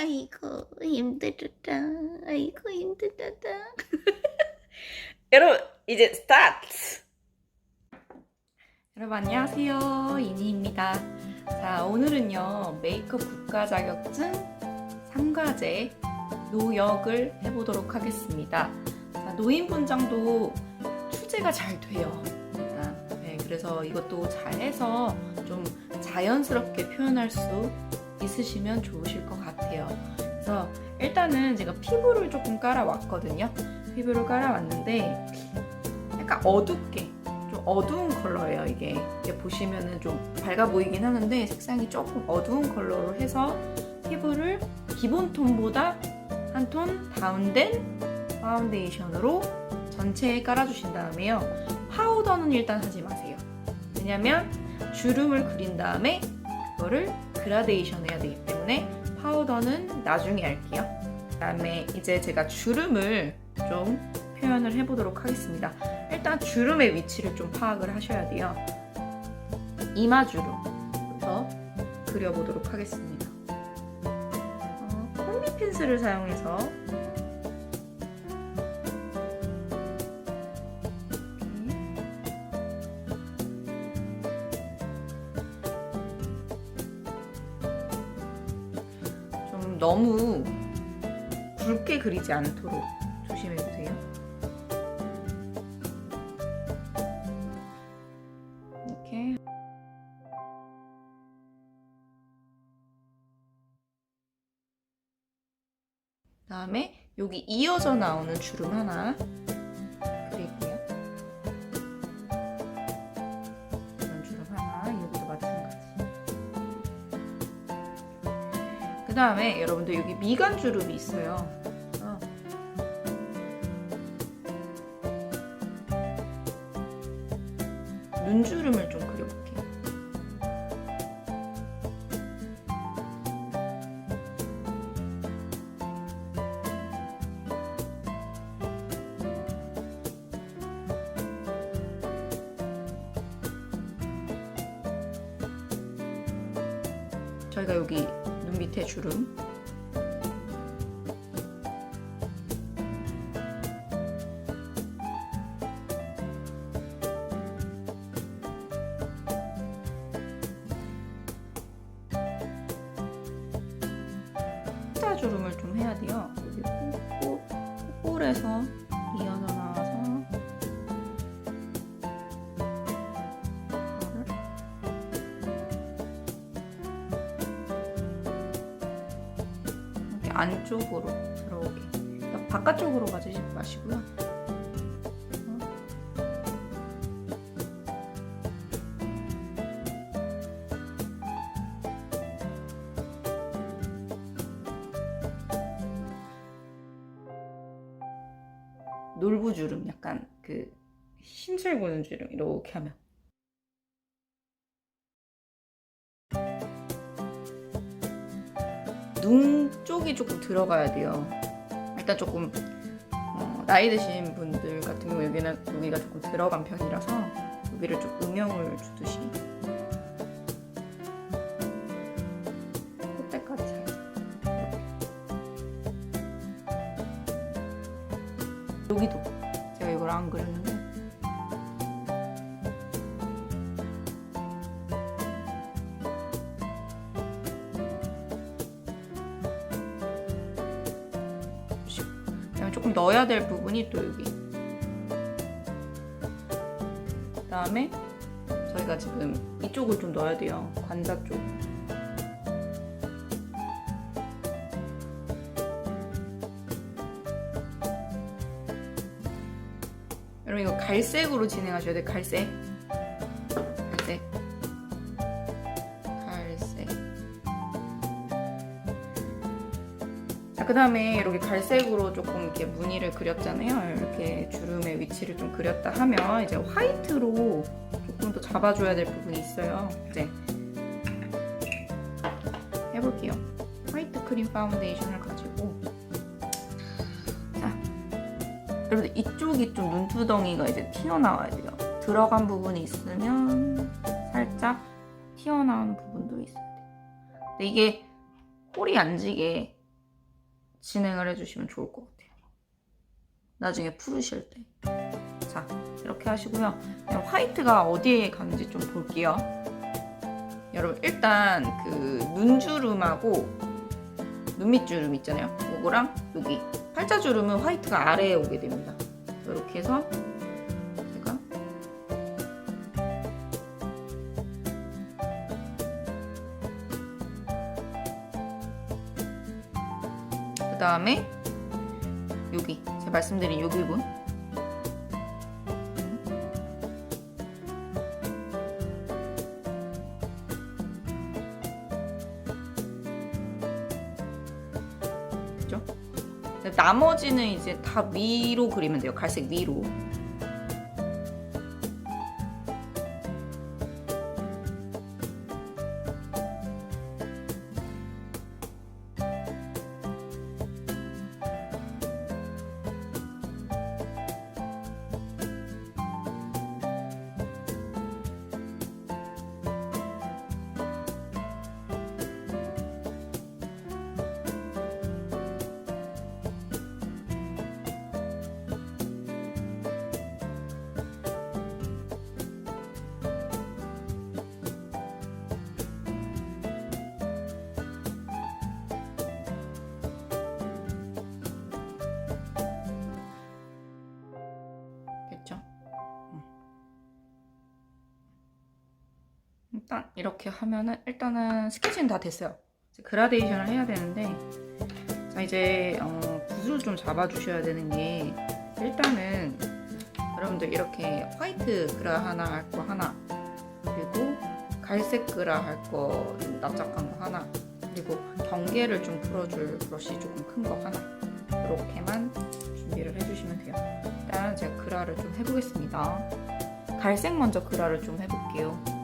아이고 힘들다. 아이고 힘들다. 여러분 이제 스타트. 여러분 안녕하세요 이니입니다. 자 오늘은요 메이크업 국가 자격증 3과제 노역을 해보도록 하겠습니다. 자, 노인 분장도 출제가 잘 돼요. 네, 그래서 이것도 잘해서 좀 자연스럽게 표현할 수 있으시면 좋으실 것 같아요. 그래서 일단은 제가 피부를 조금 깔아왔거든요. 피부를 깔아왔는데 약간 어둡게 좀 어두운 컬러예요 이게. 이게 보시면은 좀 밝아 보이긴 하는데 색상이 조금 어두운 컬러로 해서 피부를 기본 톤보다 한 톤 다운된 파운데이션으로 전체에 깔아주신 다음에요. 파우더는 일단 하지 마세요. 왜냐면 주름을 그린 다음에 그거를 그라데이션 해야 되기 때문에 파우더는 나중에 할게요. 그 다음에 이제 제가 주름을 좀 표현을 해보도록 하겠습니다. 일단 주름의 위치를 좀 파악을 하셔야 돼요. 이마 주름부터 그려보도록 하겠습니다. 어, 콤비 펜슬을 사용해서 너무 굵게 그리지 않도록 조심해주세요. 이렇게 다음에 여기 이어져 나오는 주름 하나 다음에 여러분들 여기 미간 주름이 있어요. 어. 눈주름을 좀 그려볼게요. 주름 자 주름을 좀 해야 돼요. 여기 코, 콧볼에서 안쪽으로 들어오게. 바깥쪽으로 가지 마시고요. 어. 놀부 주름 약간 그 힘줄 보는 주름 이렇게 하면 눈 쪽이 조금 들어가야 돼요. 일단 조금 어, 나이 드신 분들 같은 경우 여기는 여기가 조금 들어간 편이라서 여기를 좀 음영을 주듯이. 살짝 여기도 제가 이걸 안 그렸는데 넣어야 될 부분이 또 여기. 그 다음에 저희가 지금 이쪽을 좀 넣어야 돼요. 관자 쪽. 여러분 이거 갈색으로 진행하셔야 돼요. 갈색. 그 다음에 이렇게 갈색으로 조금 이렇게 무늬를 그렸잖아요. 이렇게 주름의 위치를 좀 그렸다 하면 이제 화이트로 조금 더 잡아줘야 될 부분이 있어요. 이제 해볼게요. 화이트 크림 파운데이션을 가지고 자, 여러분들 이쪽이 좀 눈두덩이가 이제 튀어나와야 돼요. 들어간 부분이 있으면 살짝 튀어나오는 부분도 있어야 돼요. 근데 이게 홀이 안 지게 진행을 해주시면 좋을 것 같아요. 나중에 풀으실 때. 자, 이렇게 하시고요. 그냥 화이트가 어디에 가는지 좀 볼게요. 여러분, 일단 그 눈주름하고 눈밑주름 있잖아요. 요거랑 여기 팔자주름은 화이트가 아래에 오게 됩니다. 이렇게 해서 다음에 여기 제가 말씀드린 여기 부분 그죠? 나머지는 이제 다 위로 그리면 돼요. 갈색 위로. 일단 이렇게 하면은 일단은 스케치는 다 됐어요. 그라데이션을 해야 되는데 자 이제 어, 붓을 좀 잡아주셔야 되는 게 일단은 여러분들 이렇게 화이트 그라 하나 할 거 하나 그리고 갈색 그라 할 거 납작한 거 하나 그리고 경계를 좀 풀어줄 브러쉬 조금 큰 거 하나 이렇게만 준비를 해주시면 돼요. 일단 제가 그라를 좀 해보겠습니다. 갈색 먼저 그라를 좀 해볼게요.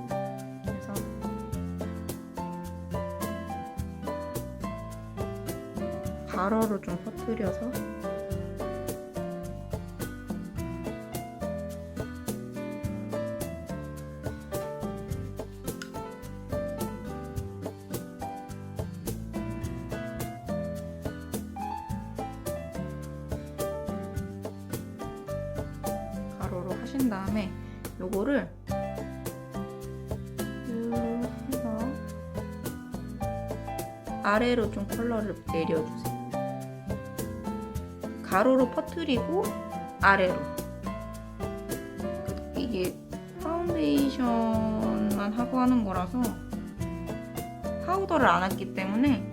가로로 좀 퍼뜨려서 가로로 하신 다음에 요거를 아래로 좀 컬러를 내려주세요. 가로로 퍼뜨리고 아래로. 그- 이게 파운데이션만 하고 하는 거라서 파우더를 안 했기 때문에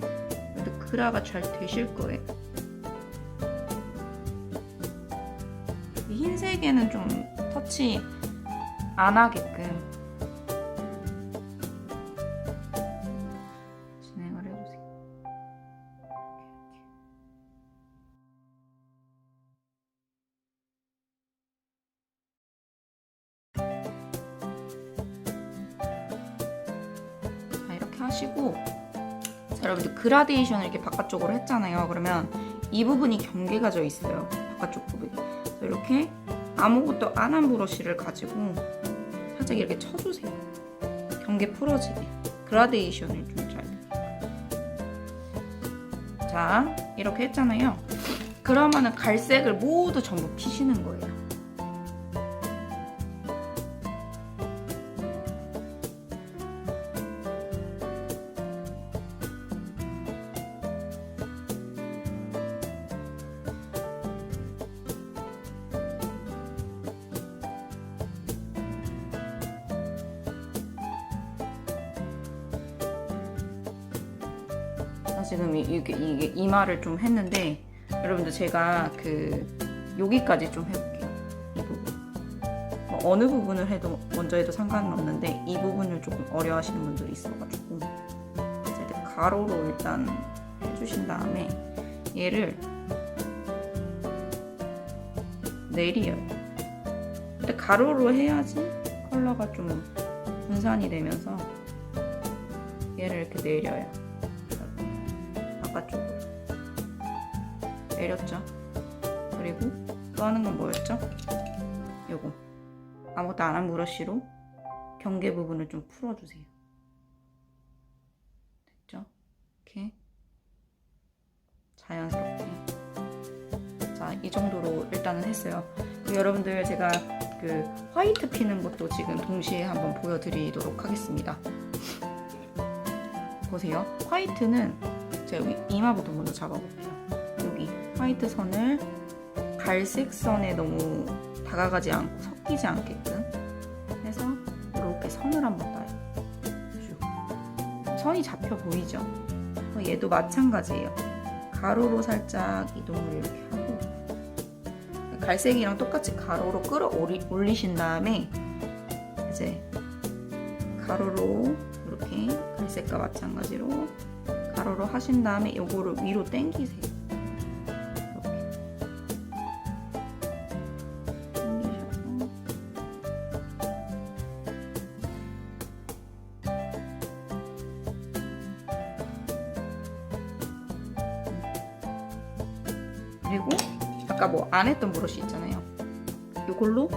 그래도 그라가 잘 되실 거예요. 이 흰색에는 좀 터치 안 하게끔 하시고 자, 여러분들 그라데이션을 이렇게 바깥쪽으로 했잖아요. 그러면 이 부분이 경계가 져 있어요. 바깥쪽 부분이. 이렇게 아무것도 안 한 브러쉬를 가지고 살짝 이렇게 쳐주세요. 경계 풀어지게. 그라데이션을 좀 잘. 자, 이렇게 했잖아요. 그러면은 갈색을 모두 전부 피시는 거예요. 이마를 좀 했는데 여러분들 제가 그 여기까지 좀 해볼게요. 이 부분. 뭐 어느 부분을 해도 먼저 해도 상관은 없는데 이 부분을 조금 어려워하시는 분들이 있어가지고 가로로 일단 해주신 다음에 얘를 내려요. 근데 가로로 해야지 컬러가 좀 분산이 되면서 얘를 이렇게 내려요. 내렸죠. 그리고 또 하는 건 뭐였죠? 요거 아무것도 안 한 브러쉬로 경계 부분을 좀 풀어주세요. 됐죠? 이렇게 자연스럽게. 자, 이 정도로 일단은 했어요. 그리고 여러분들 제가 그 화이트 피는 것도 지금 동시에 한번 보여드리도록 하겠습니다. 보세요. 화이트는 제가 이마부터 먼저 잡아볼게요. 화이트 선을 갈색 선에 너무 다가가지 않고 섞이지 않게끔 해서 이렇게 선을 한번 따요. 쭉. 선이 잡혀 보이죠? 어, 얘도 마찬가지예요. 가로로 살짝 이동을 이렇게 하고 갈색이랑 똑같이 가로로 끌어 올리- 올리신 다음에 이제 가로로 이렇게 갈색과 마찬가지로 가로로 하신 다음에 요거를 위로 당기세요. 그리고 아까 뭐 안 했던 브러쉬 있잖아요. 이걸로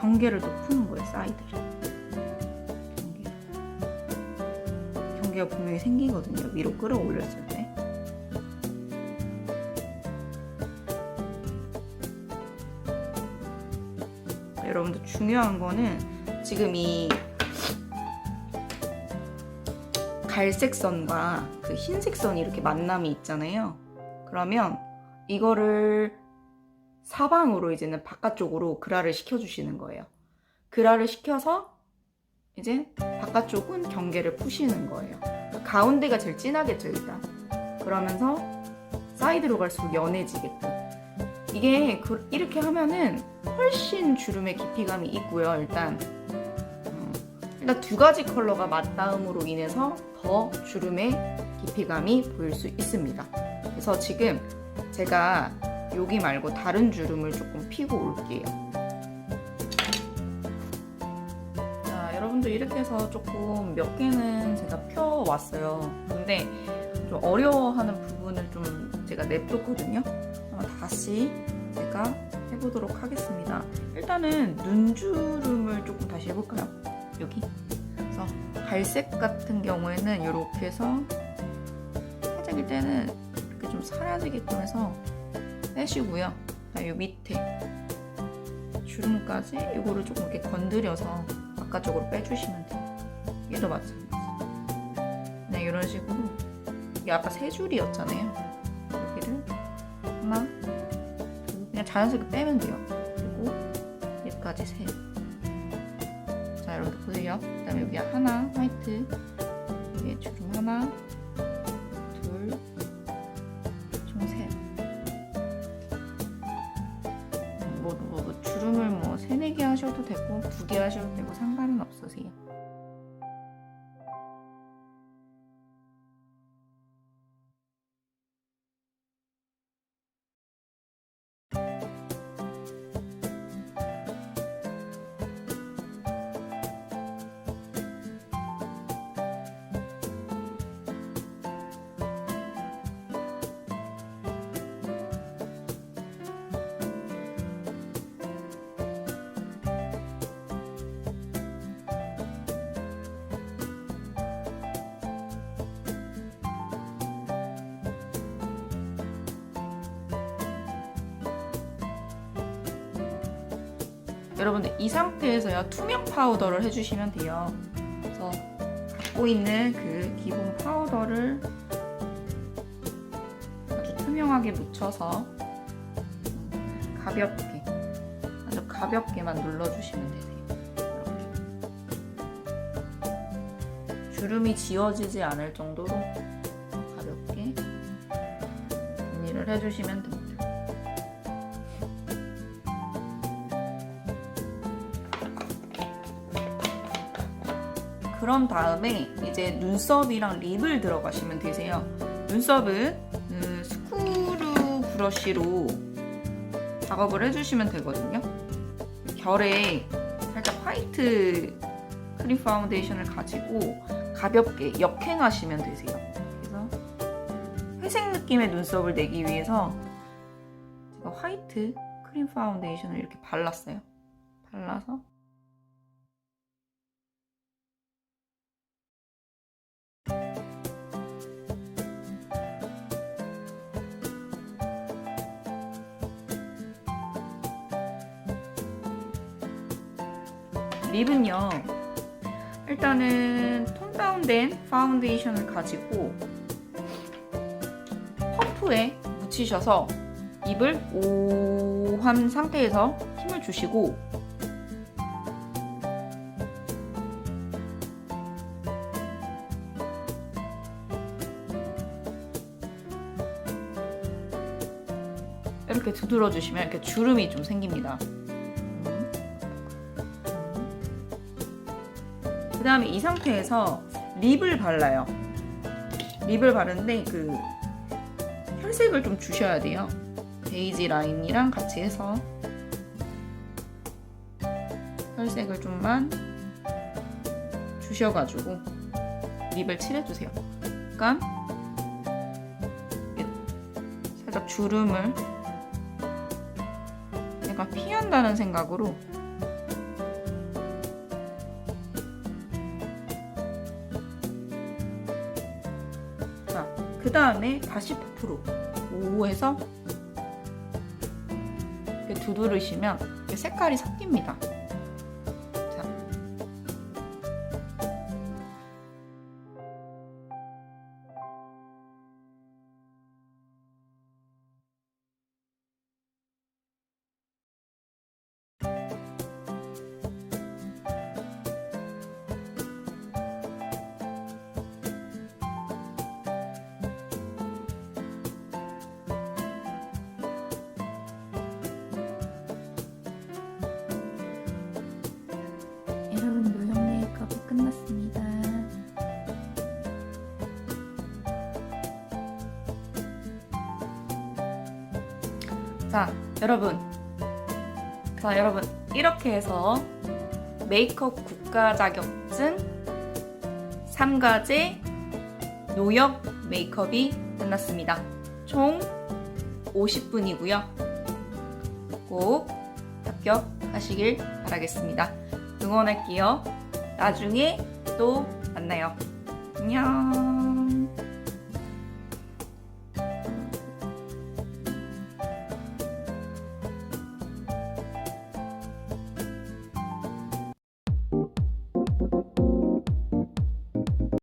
경계를 또 푸는 거예요, 사이드를. 경계. 경계가 분명히 생기거든요, 위로 끌어올렸을 때. 여러분들 중요한 거는 지금 이 갈색 선과 그 흰색 선이 이렇게 만남이 있잖아요. 그러면 이거를 사방으로 이제는 바깥쪽으로 그라를 시켜주시는 거예요. 그라를 시켜서 이제 바깥쪽은 경계를 푸시는 거예요. 가운데가 제일 진하겠죠, 일단. 그러면서 사이드로 갈수록 연해지게끔. 이게 그- 이렇게 하면은 훨씬 주름의 깊이감이 있고요, 일단. 음, 일단 두 가지 컬러가 맞닿음으로 인해서 더 주름의 깊이감이 보일 수 있습니다. 그래서 지금 제가 여기 말고 다른 주름을 조금 피고 올게요. 자, 여러분들 이렇게 해서 조금 몇 개는 제가 펴왔어요. 근데 좀 어려워하는 부분을 좀 제가 냅뒀거든요. 다시 제가 해보도록 하겠습니다. 일단은 눈주름을 조금 다시 해볼까요? 여기. 그래서 갈색 같은 경우에는 이렇게 해서 살짝일 때는 좀 사라지게끔 해서 빼시고요. 이 밑에 주름까지 이거를 조금 이렇게 건드려서 바깥쪽으로 빼주시면 돼요. 얘도 마찬가지. 네, 이런 식으로 이게 아까 세 줄이었잖아요. 여기를 하나, 둘, 그냥 자연스럽게 빼면 돼요. 그리고 여기까지 세. 자, 여러분들 보세요. 그다음에 여기 하나 화이트, 여기 주름 하나, 되고 두개 하셔도 되고 상관은 없으세요. 여러분들 이 상태에서요 투명 파우더를 해주시면 돼요. 그래서 갖고 있는 그 기본 파우더를 아주 투명하게 묻혀서 가볍게 아주 가볍게만 눌러주시면. 이렇게. 주름이 지워지지 않을 정도로 가볍게 정리를 해주시면 됩니다. 그런 다음에 이제 눈썹이랑 립을 들어가시면 되세요. 눈썹은 그 스크루 브러쉬로 작업을 해주시면 되거든요. 결에 살짝 화이트 크림 파운데이션을 가지고 가볍게 역행하시면 되세요. 그래서 회색 느낌의 눈썹을 내기 위해서 제가 화이트 크림 파운데이션을 이렇게 발랐어요. 발라서 립은요. 일단은 톤 다운된 파운데이션을 가지고 퍼프에 묻히셔서 입을 오한 상태에서 힘을 주시고 이렇게 두드려 주시면 이렇게 주름이 좀 생깁니다. 그 다음에 이 상태에서 립을 발라요. 립을 바르는데 그 혈색을 좀 주셔야 돼요. 베이지 라인이랑 같이 해서 혈색을 좀만 주셔가지고 립을 칠해주세요. 약간 살짝 주름을 약간 피한다는 생각으로 그 다음에 다시 퍼프로 오 해서 이렇게 두드리시면 이렇게 색깔이 섞입니다. 자, 여러분. 자, 여러분. 이렇게 해서 메이크업 국가 자격증 3과제 노역 메이크업이 끝났습니다. 총 50분이고요. 꼭 합격하시길 바라겠습니다. 응원할게요. 나중에 또 만나요. 안녕.